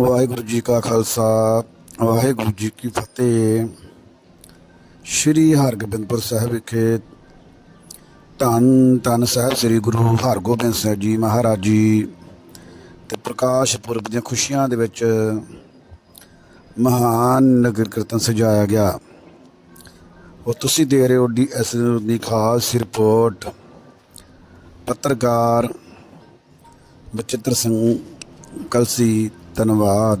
ਵਾਹਿਗੁਰੂ ਜੀ ਕਾ ਖਾਲਸਾ, ਵਾਹਿਗੁਰੂ ਜੀ ਕੀ ਫਤਿਹ। ਸ਼੍ਰੀ ਹਰਗੋਬਿੰਦਪੁਰ ਸਾਹਿਬ ਵਿਖੇ ਧੰਨ ਧੰਨ ਸਾਹਿਬ ਸ੍ਰੀ ਗੁਰੂ ਹਰਗੋਬਿੰਦ ਸਾਹਿਬ ਜੀ ਮਹਾਰਾਜ ਜੀ ਤੇ ਪ੍ਰਕਾਸ਼ ਪੁਰਬ ਦੀਆਂ ਖੁਸ਼ੀਆਂ ਦੇ ਵਿੱਚ ਮਹਾਨ ਨਗਰ ਕੀਰਤਨ ਸਜਾਇਆ ਗਿਆ। ਉਹ ਤੁਸੀਂ ਦੇ ਰਹੇ ਹੋ ਡੀ ਐਸ ਦੀ ਖਾਸ ਰਿਪੋਰਟ। ਪੱਤਰਕਾਰ ਬਚਿੱਤਰ ਸਿੰਘ ਕਲਸੀ ਧੰਨਵਾਦ।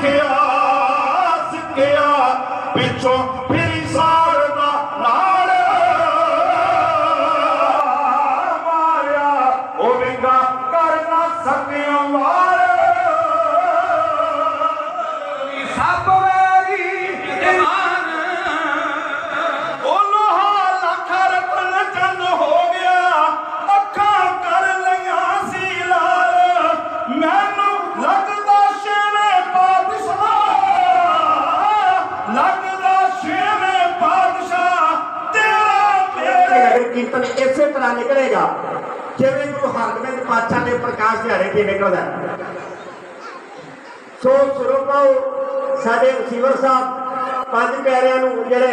ਸਿੱਖਿਆ ਸਿੱਖਿਆ ਪਿੱਛੋਂ ਫਿਰ ਸਾਰਦਾ ਕੀਰਤਨ ਇਸੇ ਤਰ੍ਹਾਂ ਨਿਕਲੇਗਾ ਜਿਵੇਂ ਗੁਰੂ ਹਰਗੋਬਿੰਦ ਪਾਤਸ਼ਾਹ ਦੇ ਪ੍ਰਕਾਸ਼ ਦਿਹਾੜੇ ਤੇ ਨਿਕਲਦਾ ਹੈ। ਸੋ ਸਰੂਪਾਓ ਸਾਡੇ ਰਿਸੀਵਰ ਸਾਹਿਬ, ਪੰਜ ਪਿਆਰਿਆਂ ਨੂੰ ਜਿਹੜੇ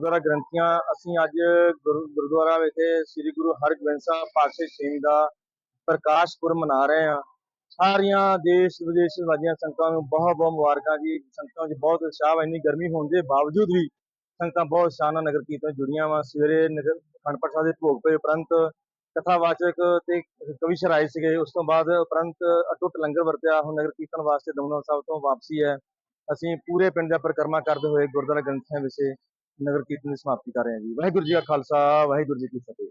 ਗੁਰਦੁਆਰਾ ਗ੍ਰੰਥੀਆਂ, ਅਸੀਂ ਅੱਜ ਗੁਰੂ- ਗੁਰਦੁਆਰਾ ਵਿਖੇ ਸ੍ਰੀ ਗੁਰੂ ਹਰਗੋਬਿੰਦ ਸਾਹਿਬ ਪਾਤਸ਼ਾਹ ਸਿੰਘ ਦਾ ਪ੍ਰਕਾਸ਼ ਪੁਰਬ ਮਨਾ ਰਹੇ ਹਾਂ। ਸਾਰੀਆਂ ਦੇਸ਼ ਵਿਦੇਸ਼ ਵਾਜੀਆਂ ਸੰਗਤਾਂ ਨੂੰ ਬਹੁਤ ਬਹੁਤ ਮੁਬਾਰਕਾਂ ਜੀ। ਸੰਗਤਾਂ ਵਿੱਚ ਬਹੁਤ ਉਤਸ਼ਾਹ ਵਾ, ਇੰਨੀ ਗਰਮੀ ਹੋਣ ਦੇ ਬਾਵਜੂਦ ਵੀ ਸੰਗਤਾਂ ਬਹੁਤ ਉਤਸ਼ਾਹ ਨਾਲ ਨਗਰ ਕੀਰਤਨ ਜੁੜੀਆਂ ਵਾ। ਸਵੇਰੇ ਨਗਰ ਅਖੰਡ ਪਾਠ ਸਾਹਿਬ ਦੇ ਭੋਗ ਪਏ, ਉਪਰੰਤ ਕਥਾਵਾਚਕ ਤੇ ਕਵਿਸ਼ਰ ਆਏ ਸੀਗੇ। ਉਸ ਤੋਂ ਬਾਅਦ ਉਪਰੰਤ ਅਟੁੱਟ ਲੰਗਰ ਵਰਤਿਆ। ਹੁਣ ਨਗਰ ਕੀਰਤਨ ਵਾਸਤੇ ਦਮਦਮਾ ਸਾਹਿਬ ਤੋਂ ਵਾਪਸੀ ਹੈ। ਅਸੀਂ ਪੂਰੇ ਪਿੰਡ ਦਾ ਪਰਿਕਰਮਾ ਕਰਦੇ ਹੋਏ ਗੁਰਦੁਆਰਾ ਗ੍ਰੰਥੀਆਂ ਵਿਸ਼ੇ ਨਗਰ ਕੀਰਤਨ ਦੀ ਸਮਾਪਤੀ ਕਰ ਰਹੇ ਹਾਂ ਜੀ। ਵਾਹਿਗੁਰੂ ਜੀ ਕਾ ਖਾਲਸਾ, ਵਾਹਿਗੁਰੂ ਜੀ ਕੀ ਫਤਿਹ।